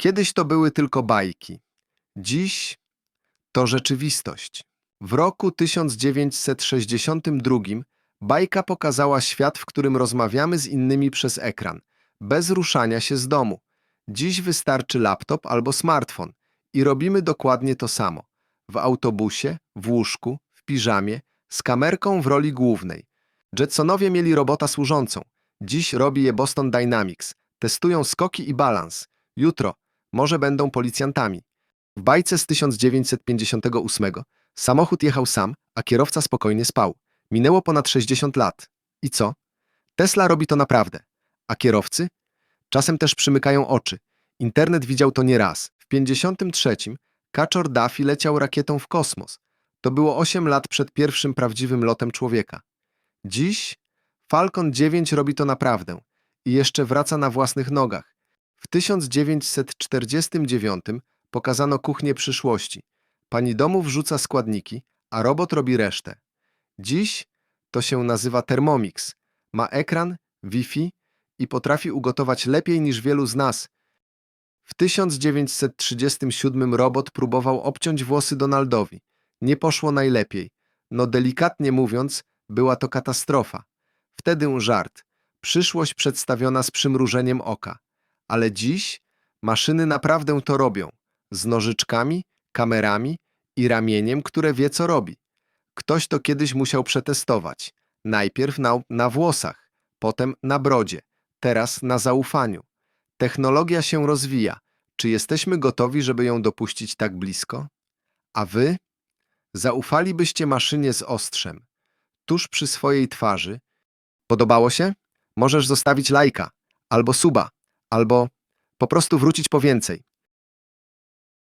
Kiedyś to były tylko bajki. Dziś to rzeczywistość. W roku 1962 bajka pokazała świat, w którym rozmawiamy z innymi przez ekran, bez ruszania się z domu. Dziś wystarczy laptop albo smartfon i robimy dokładnie to samo. W autobusie, w łóżku, w piżamie, z kamerką w roli głównej. Jetsonowie mieli robota służącą. Dziś robi je Boston Dynamics. Testują skoki i balans. Jutro może będą policjantami. W bajce z 1958 samochód jechał sam, a kierowca spokojnie spał. Minęło ponad 60 lat. I co? Tesla robi to naprawdę. A kierowcy? Czasem też przymykają oczy. Internet widział to nieraz. W 53 kaczor Duffy leciał rakietą w kosmos. To było 8 lat przed pierwszym prawdziwym lotem człowieka. Dziś Falcon 9 robi to naprawdę i jeszcze wraca na własnych nogach. W 1949 pokazano kuchnię przyszłości. Pani domu wrzuca składniki, a robot robi resztę. Dziś to się nazywa Thermomix. Ma ekran, Wi-Fi i potrafi ugotować lepiej niż wielu z nas. W 1937 robot próbował obciąć włosy Donaldowi. Nie poszło najlepiej. No delikatnie mówiąc, była to katastrofa. Wtedy żart. Przyszłość przedstawiona z przymrużeniem oka. Ale dziś maszyny naprawdę to robią. Z nożyczkami, kamerami i ramieniem, które wie co robi. Ktoś to kiedyś musiał przetestować. Najpierw na, na włosach, potem na brodzie, teraz na zaufaniu. Technologia się rozwija. Czy jesteśmy gotowi, żeby ją dopuścić tak blisko? A wy? Zaufalibyście maszynie z ostrzem, tuż przy swojej twarzy. Podobało się? Możesz zostawić lajka, albo suba, albo po prostu wrócić po więcej.